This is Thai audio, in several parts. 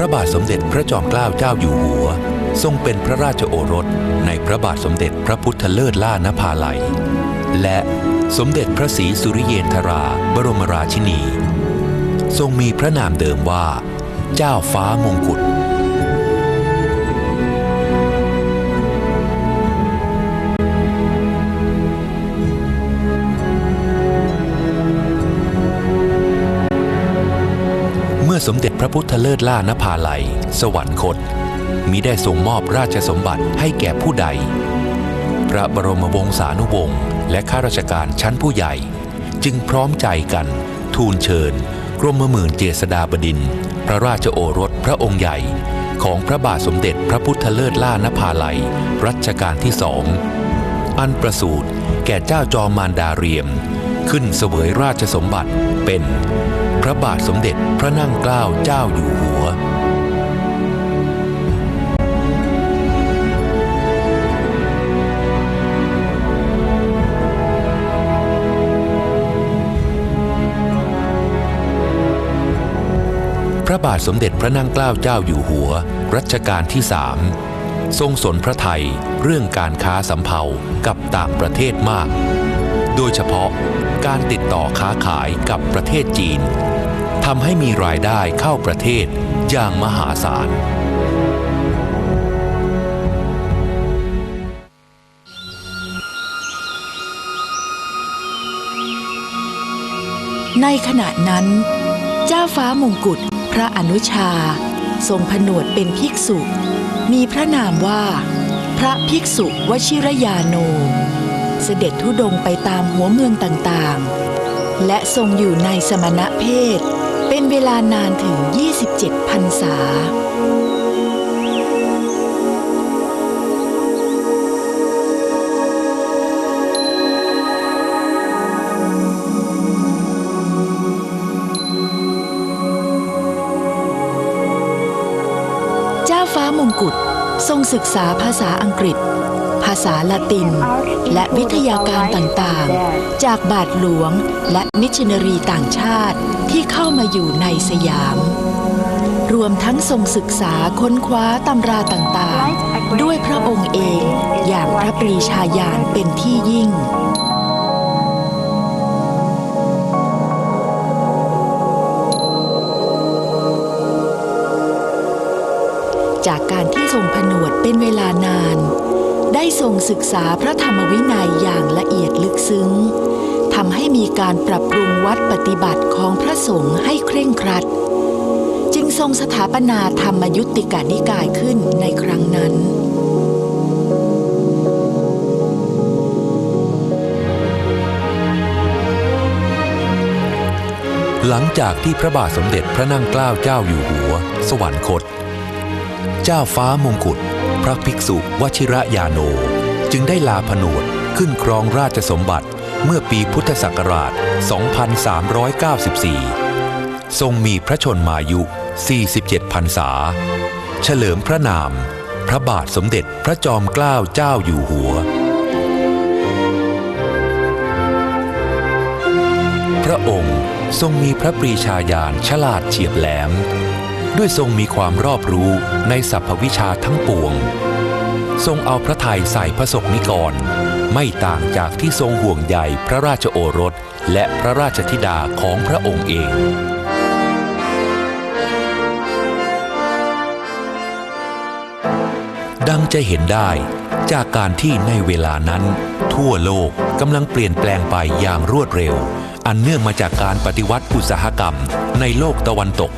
ระบาทสมเด็จพระจอมเกล้าเจ้าอยู่หัว ทรงเป็นพระราชโอรสในพระบาทสมเด็จพระพุทธเลิศล่านภาลัย และสมเด็จพระศรีสุริเยนทราบรมราชินี ทรงมีพระนามเดิมว่า เจ้าฟ้ามงกุฎ อสมเด็จพระพุทธเลิศล่านภาลัย สวรรคตมิได้ทรงมอบราชสมบัติให้แก่ผู้ใด พระบรมวงศานุวงศ์และข้าราชการชั้นผู้ใหญ่ จึงพร้อมใจกัน ทูลเชิญ กรมหมื่นเจษฎาบดิน พระราชโอรสพระองค์ใหญ่ ของพระบาทสมเด็จพระพุทธเลิศล่านภาลัย รัชกาลที่สองอันประสูติแก่เจ้าจอมมารดาเรียม ขึ้นเสวยราชสมบัติเป็น พระบาทสมเด็จพระนั่งเกล้าเจ้าอยู่หัว พระบาทสมเด็จพระนั่งเกล้าเจ้าอยู่หัว รัชกาลที่สามทรงสนพระไทยเรื่องการค้าสำเภากับต่างประเทศมาก โดยเฉพาะการติดต่อค้าขายกับประเทศจีน ทำให้มีรายได้เข้าประเทศอย่างมหาศาล ในขณะนั้น เจ้าฟ้ามงกุฎพระอนุชา ทรงผนวดเป็นภิกษุ มีพระนามว่า พระภิกษุวชิรยาโน เสด็จทุดงไปตามหัวเมืองต่างๆ และทรงอยู่ในสมณะเพศ เป็นเวลานานถึง 27พรรษา เจ้าฟ้ามงกุฎทรงศึกษาภาษาอังกฤษ ภาษาละติน และวิทยาการต่างๆ จากบาทหลวงและมิชชันนารีต่างชาติที่เข้ามาอยู่ในสยาม รวมทั้งทรงศึกษาค้นคว้าตำราต่างๆ ด้วยพระองค์เองอย่างพระปรีชาญาณเป็นที่ยิ่งจากการที่ทรงผนวดเป็นเวลานาน ได้ทรงศึกษาพระธรรมวินัยอย่างละเอียดลึกซึ้งทำให้มีการปรับปรุงวัดปฏิบัติของพระสงฆ์ให้เคร่งครัด จึงทรงสถาปนาธรรมยุติกานิกายขึ้นในครั้งนั้นหลังจากที่พระบาทสมเด็จพระนั่งเกล้าเจ้าอยู่หัว สวรรคต เจ้าฟ้ามงกุฎ พระภิกษุวชิระยาโน จึงได้ลาผนวดขึ้นครองราชสมบัติเมื่อปีพุทธศักราช 2394 ทรงมีพระชนมายุ 47พรรษา เฉลิมพระนาม พระบาทสมเด็จพระจอมเกล้าเจ้าอยู่หัว พระองค์ทรงมีพระปรีชาญาณฉลาดเฉียบแหลม ด้วยทรงมีความรอบรู้ในสรรพวิชาทั้งปวง ทรงเอาพระทัยใส่พระศกนิกร ไม่ต่างจากที่ทรงห่วงใยพระราชโอรส และพระราชธิดาของพระองค์เองดังจะเห็นได้จากการที่ในเวลานั้น ทั่วโลกกำลังเปลี่ยนแปลงไปอย่างรวดเร็ว อันเนื่องมาจากการปฏิวัติอุตสาหกรรมในโลกตะวันตก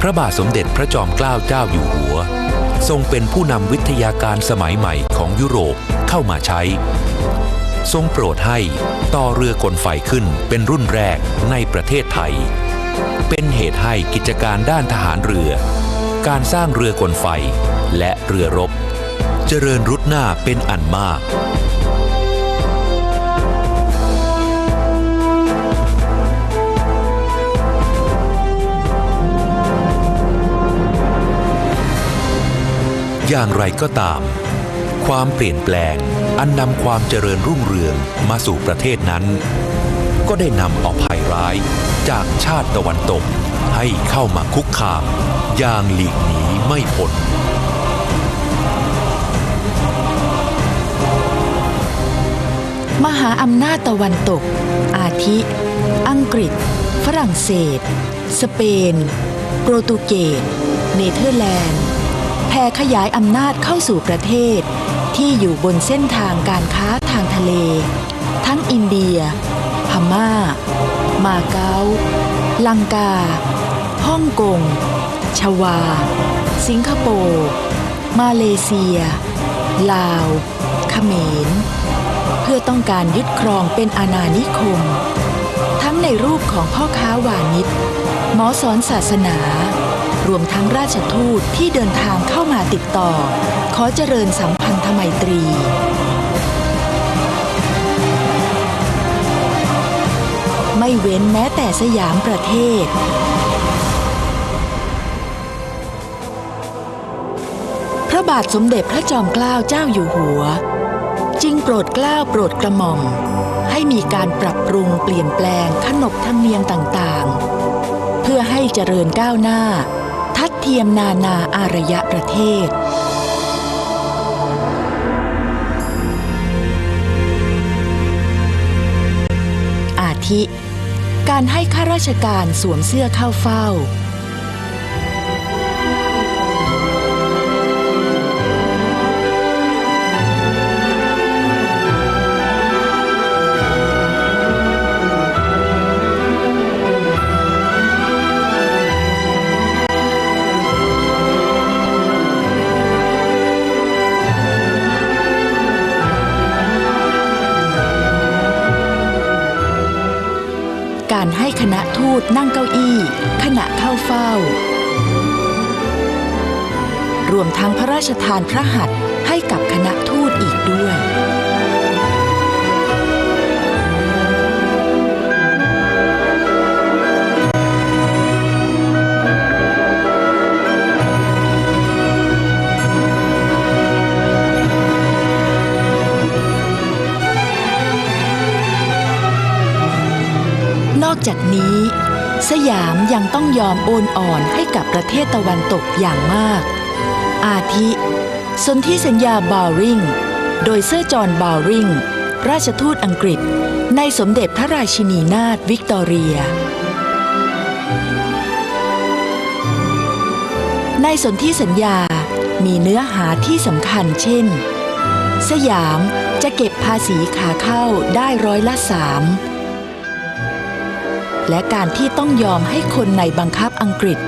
พระบาทสมเด็จพระจอมเกล้าเจ้าอยู่หัว ทรงเป็นผู้นำวิทยาการสมัยใหม่ของยุโรปเข้ามาใช้ ทรงโปรดให้ต่อเรือกลไฟขึ้นเป็นรุ่นแรกในประเทศไทย เป็นเหตุให้กิจการด้านทหารเรือ การสร้างเรือกลไฟและเรือรบ เจริญรุดหน้าเป็นอันมาก อย่างไรก็ตาม ความเปลี่ยนแปลงอันนำความเจริญรุ่งเรืองมาสู่ประเทศนั้น ก็ได้นำเอาภัยร้ายจากชาติตะวันตกให้เข้ามาคุกคาม อย่างหลีกหนีไม่พ้นมหาอำนาจตะวันตก อาทิ อังกฤษ ฝรั่งเศส สเปน โปรตุเกส เนเธอร์แลนด์ แผ่ขยายอำนาจเข้าสู่ประเทศ ที่อยู่บนเส้นทางการค้าทางทะเล ทั้งอินเดีย พม่า มาเก๊า ลังกา ฮ่องกง ชวา สิงคโปร์มาเลเซีย ลาวเขมร เพื่อต้องการยึดครองเป็นอาณานิคม ทั้งในรูปของพ่อค้าวานิชหมอสอนศาสนา รวมทั้งราชทูตที่เดินทางเข้ามาติดต่อ ขอเจริญสัมพันธไมตรี ไม่เว้นแม้แต่สยามประเทศ พระบาทสมเด็จพระจอมเกล้าเจ้าอยู่หัว จึงโปรดเกล้าโปรดกระหม่อม ให้มีการปรับปรุงเปลี่ยนแปลงขนบธรรมเนียมต่างๆ เพื่อให้เจริญก้าวหน้า เทียมนานาอารยประเทศ อาทิ การให้ข้าราชการสวมเสื้อเข้าเฝ้า ตนั่งเก้าอี้ ขณะเข้าเฝ้า รวมทั้งพระราชทานพระหัตถ์ให้กับคณะทูตอีกด้วย สยามยังต้องยอมโอนอ่อนให้กับประเทศตะวันตกอย่างมาก อาทิสนธิสัญญาบาวริง โดยเซอร์จอห์นบาวริง ราชทูตอังกฤษ ในสมเด็จพระราชินีนาถวิกตอเรีย ในสนธิสัญญามีเนื้อหาที่สำคัญเช่น สยามจะเก็บภาษีขาเข้าได้ร้อยละสาม และการที่ต้องยอมให้คนในบังคับอังกฤษ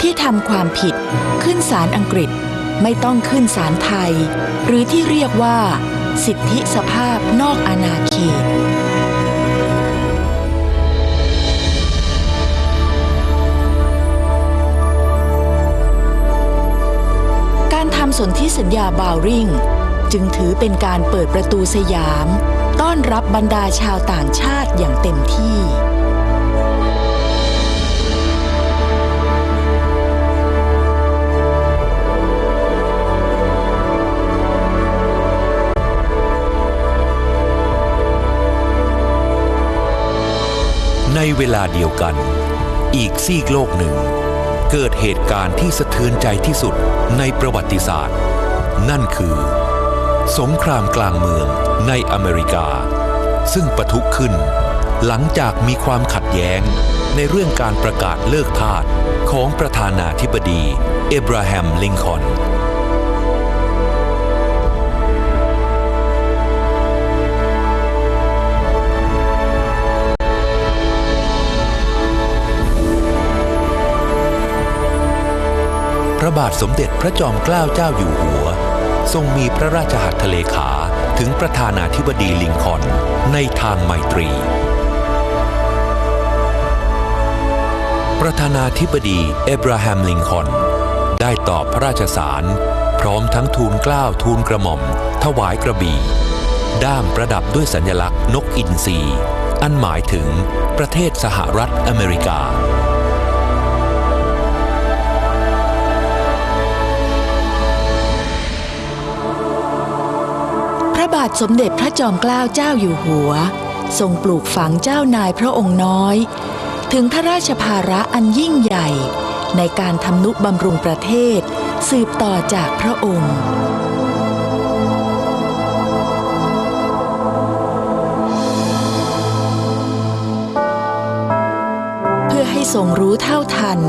ที่ทำความผิดขึ้นศาลอังกฤษ ไม่ต้องขึ้นศาลไทย หรือที่เรียกว่า สิทธิสภาพนอกอาณาเขตการทำสนธิสัญญาบาวริงจึงถือเป็นการเปิดประตูสยาม ต้อนรับบรรดาชาวต่างชาติอย่างเต็มที่ ในเวลาเดียวกัน อีกซีกโลกหนึ่ง เกิดเหตุการณ์ที่สะเทือนใจที่สุดในประวัติศาสตร์ นั่นคือ สงครามกลางเมืองในอเมริกา ซึ่งปะทุขึ้น หลังจากมีความขัดแย้งในเรื่องการประกาศเลิกทาสของประธานาธิบดี เอบราฮัมลิงคอน บาทสมเด็จพระจอมเกล้าเจ้าอยู่หัว ทรงมีพระราชหัตถเลขาถึงประธานาธิบดีลิงคอนในทางไมตรี ประธานาธิบดีเอบราฮัมลิงคอนได้ตอบพระราชสาร พร้อมทั้งทูลเกล้าทูลกระหม่อม ถวายกระบี่ด้ามประดับด้วยสัญลักษณ์นกอินทรีอันหมายถึงประเทศสหรัฐอเมริกาาทสมเด็จพระจอมเกล้าเจ้าอยู่หัว ทรงปลูกฝังเจ้านายพระองค์น้อย ถึงพระราชภาระอันยิ่งใหญ่ ในการทำนุบำรุงประเทศ สืบต่อจากพระองค์เพื่อให้ทรงรู้เท่าทัน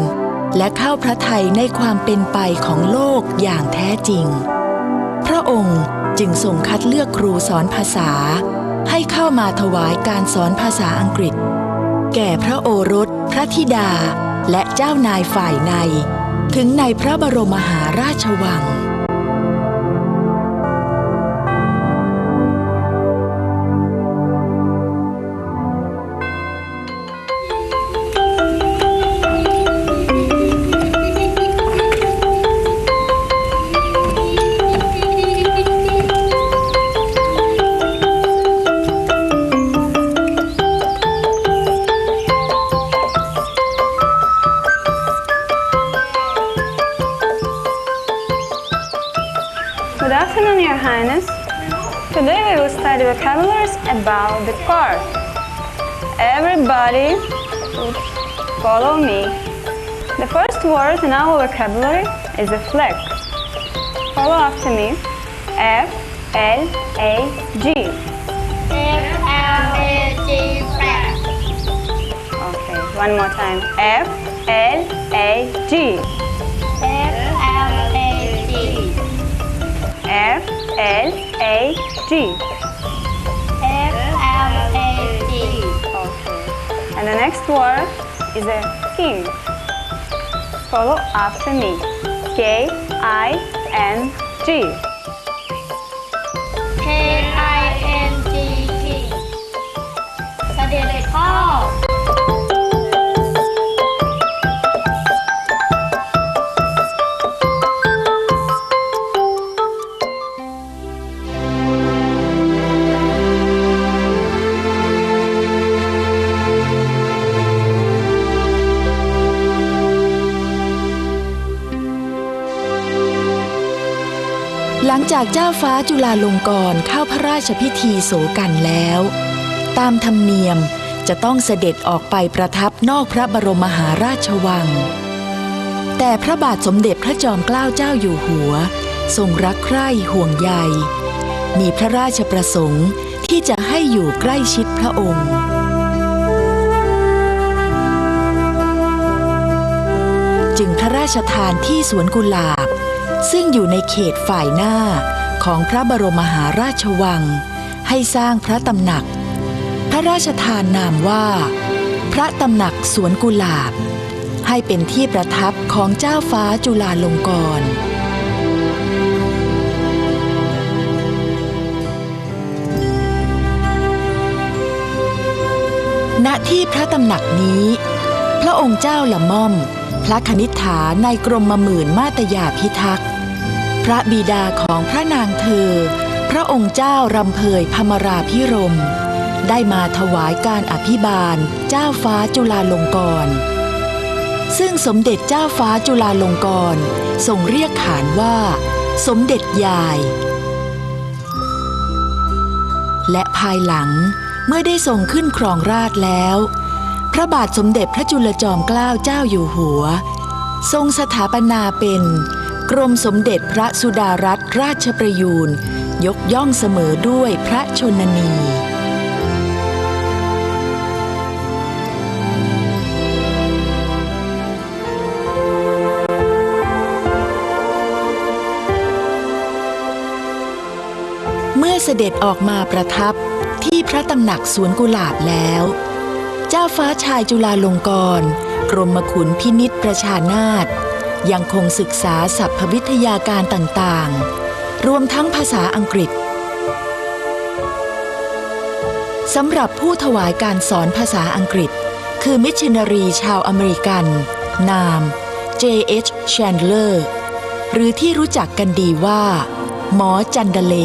และเข้าพระทัยในความเป็นไปของโลกอย่างแท้จริง จึงทรงคัดเลือกครูสอนภาษา ให้เข้ามาถวายการสอนภาษาอังกฤษ แก่พระโอรส พระธิดา และเจ้านายฝ่ายใน ถึงในพระบรมมหาราชวัง afternoon, Your Highness. Today we will study vocabularies about the car. Everybody follow me. The first word in our vocabulary is a flag. Follow after me. F L A G. F L A G flag. Okay, one more time. F L A G. F F L A G. F L A G. Okay. And the next word is a king. Follow after me. K I N G. จากเจ้าฟ้าจุฬาลงกรณ์เข้าพระราชพิธีโสกันแล้ว ตามธรรมเนียมจะต้องเสด็จออกไปประทับนอกพระบรมมหาราชวัง แต่พระบาทสมเด็จพระจอมเกล้าเจ้าอยู่หัว ทรงรักใคร่ห่วงใย มีพระราชประสงค์ที่จะให้อยู่ใกล้ชิดพระองค์จึงพระราชทานที่สวนกุหลาบ ซึ่งอยู่ในเขตฝ่ายหน้าของพระบรมมหาราชวัง ให้สร้างพระตำหนัก พระราชทานนามว่า พระตำหนักสวนกุหลาบ ให้เป็นที่ประทับของเจ้าฟ้าจุฬาลงกรณ์ณที่พระตำหนักนี้ พระองค์เจ้าละม่อม พระคณิษฐาในกรมหมื่นมาตยาพิทักษ์ พระบิดาของพระนางเธอ พระองค์เจ้ารำเพยพมราพิรม ได้มาถวายการอภิบาลเจ้าฟ้าจุฬาลงกรณ์ซึ่งสมเด็จเจ้าฟ้าจุฬาลงกรณ์ทรงเรียกขานว่า สมเด็จยาย และภายหลังเมื่อได้ทรงขึ้นครองราชแล้ว ระบาทสมเด็จพระจุลจอมเกล้าเจ้าอยู่หัว ทรงสถาปนาเป็น กรมสมเด็จพระสุดารัตนราชประยูนยกย่องเสมอด้วยพระชนนีเมื่อเสด็จออกมาประทับที่พระตำหนักสวนกุหลาบแล้ว เจ้าฟ้าชายจุฬาลงกรณ์กรมขุนพินิษประชานาถยังคงศึกษาศัพพวิทยาการต่างๆ รวมทั้งภาษาอังกฤษสำหรับผู้ถวายการสอนภาษาอังกฤษ คือมิชชันนารีชาวอเมริกัน นาม J.H. Chandler หรือที่รู้จักกันดีว่า หมอจันเดเล